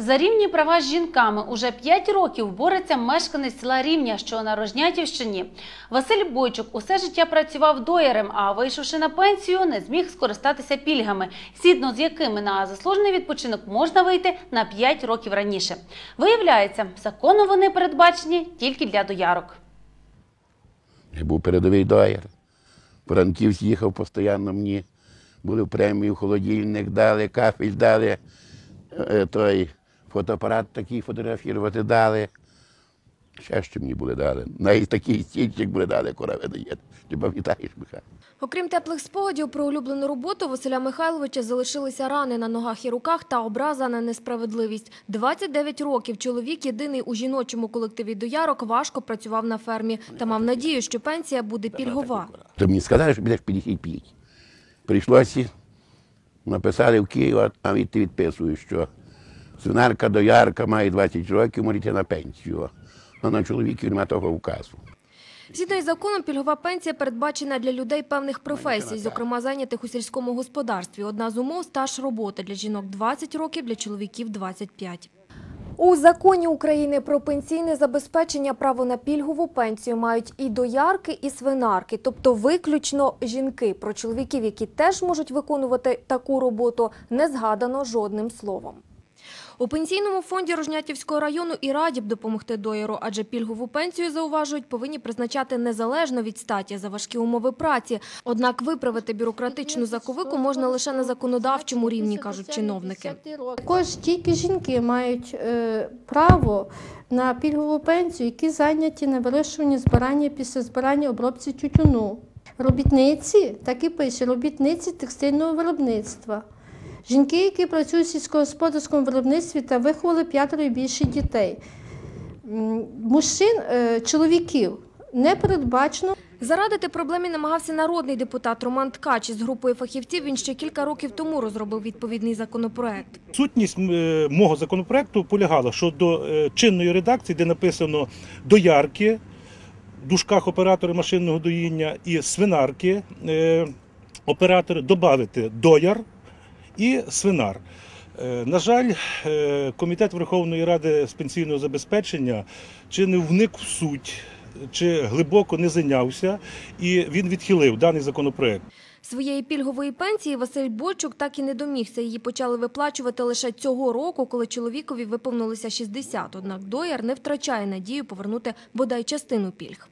За рівні права з жінками уже 5 років бореться мешканець села Рівня, що на Рожнятівщині. Василь Бойчук усе життя працював доярем, а вийшовши на пенсію, не зміг скористатися пільгами, згідно з якими на заслужений відпочинок можна вийти на 5 років раніше. Виявляється, законно вони передбачені тільки для доярок. Я був передовий дояр. Франківськ їхав постійно мені. Були премію, холодильник дали, кафель дали, е, той фотоапарат такий фотографувати дали. Ще що мені були дали. Навіть такий стільчик були дали, кура видає. Ти пам'ятаєш, Михайло? Окрім теплих спогадів про улюблену роботу, Василя Михайловича залишилися рани на ногах і руках та образа на несправедливість. 29 років чоловік, єдиний у жіночому колективі доярок, важко працював на фермі та мав надію, що пенсія буде пільгова. То мені сказали, що підеш 55. Прийшлося, написали в Київ, а від ти відписуєш, що свинарка доярка має 20 років, можете на пенсію. А на чоловіків немає того указу. Згідно із законом, пільгова пенсія передбачена для людей певних професій, зокрема зайнятих у сільському господарстві. Одна з умов – стаж роботи для жінок 20 років, для чоловіків – 25. У законі України про пенсійне забезпечення право на пільгову пенсію мають і доярки, і свинарки, тобто виключно жінки. Про чоловіків, які теж можуть виконувати таку роботу, не згадано жодним словом. У пенсійному фонді Рожнятівського району і раді б допомогти дояру, адже пільгову пенсію, зауважують, повинні призначати незалежно від статі за важкі умови праці. Однак виправити бюрократичну заковику можна лише на законодавчому рівні, кажуть чиновники. Також тільки жінки мають е, право на пільгову пенсію, які зайняті на вирощуванні збирання після збирання обробці тютюну. Робітниці, так і пише, робітниці текстильного виробництва. Жінки, які працюють в сільськогосподарському виробництві та виховали п'ятеро і більше дітей. Мужчин, е, чоловіків не передбачено Зарадити проблемі намагався народний депутат Роман Ткач. Із групою фахівців він ще кілька років тому розробив відповідний законопроект. Сутність е, мого законопроекту полягала, що до е, чинної редакції, де написано доярки, дужках оператори машинного доїння і свинарки, оператори, додати дояр і свинар. Е, На жаль, е, комітет Верховної Ради з пенсійного забезпечення чи не вник в суть, чи глибоко не зайнявся, і він відхилив даний законопроект. Своєї пільгової пенсії Василь Бойчук так і не домігся. Її почали виплачувати лише цього року, коли чоловікові виповнилося 60. Однак дояр не втрачає надію повернути бодай частину пільг.